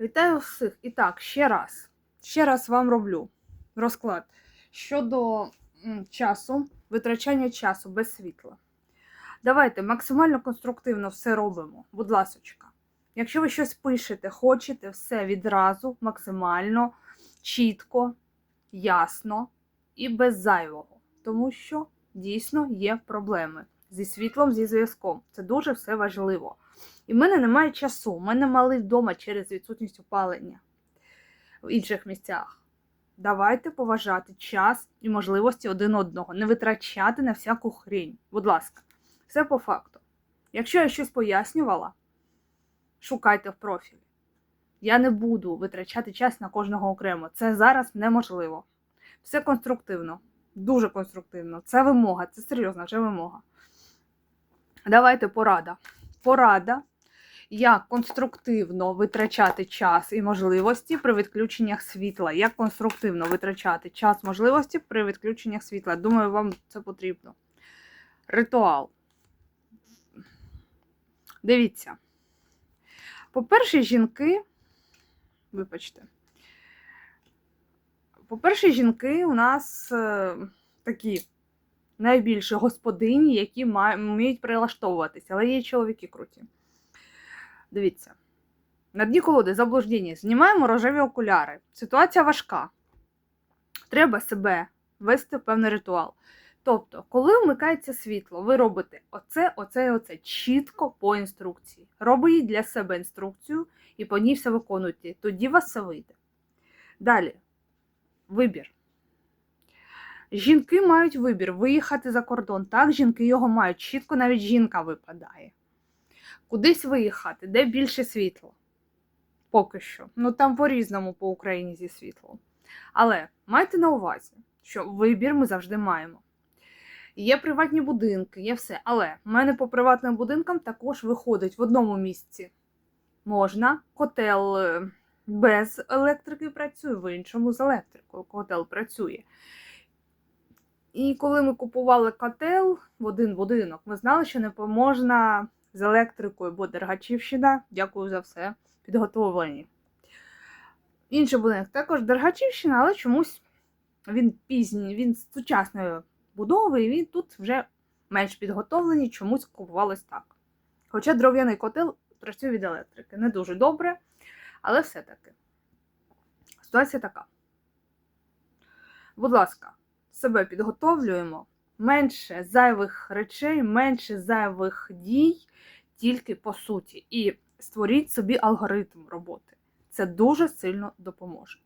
Вітаю всіх. І так, ще раз. Ще раз вам роблю розклад щодо часу, витрачання часу без світла. Давайте максимально конструктивно все робимо. Будь ласочка. Якщо ви щось пишете, хочете все відразу, максимально, чітко, ясно і без зайвого. Тому що дійсно є проблеми зі світлом, зі зв'язком. Це дуже все важливо. І в мене немає часу. У мене малий вдома через відсутність опалення в інших місцях. Давайте поважати час і можливості один одного, не витрачати на всяку хрінь. Будь ласка, все по факту. Якщо я щось пояснювала, шукайте в профілі. Я не буду витрачати час на кожного окремо. Це зараз неможливо. Все конструктивно, дуже конструктивно. Це вимога, це серйозна вже вимога. Давайте порада. Порада, як конструктивно витрачати час і можливості при відключеннях світла. Як конструктивно витрачати час можливості при відключеннях світла. Думаю, вам це потрібно. Ритуал. Дивіться. По-перше, жінки. Вибачте. По-перше, жінки у нас е, такі найбільше господині, які вміють прилаштовуватися, але є чоловіки круті. Дивіться. На дні колоди заблуждення. Знімаємо рожеві окуляри. Ситуація важка. Треба себе вести в певний ритуал. Тобто, коли вмикається світло, ви робите оце, оце і оце чітко по інструкції. Робіть для себе інструкцію і по ній все виконуйте. Тоді вас все вийде. Далі. Вибір. Жінки мають вибір виїхати за кордон. Так, жінки його мають. Чітко навіть жінка випадає. Кудись виїхати, де більше світла. Поки що. Ну там по-різному по Україні зі світлом. Але майте на увазі, що вибір ми завжди маємо. Є приватні будинки, є все. Але в мене по приватним будинкам також виходить в одному місці. Можна, котел е, без електрики працює, в іншому з електрикою. Котел працює. І коли ми купували котел в один будинок, ми знали, що не можна з електрикою, бо Дергачівщина, дякую за все, підготовлені. Інший будинок також Дергачівщина, але чомусь він пізній, він з сучасної будови, і він тут вже менш підготовлений, чомусь купувалось так. Хоча дров'яний котел працює від електрики. Не дуже добре, але все-таки. Ситуація така. Будь ласка, себе підготовлюємо. Менше зайвих речей, менше зайвих дій, тільки по суті. І створіть собі алгоритм роботи. Це дуже сильно допоможе.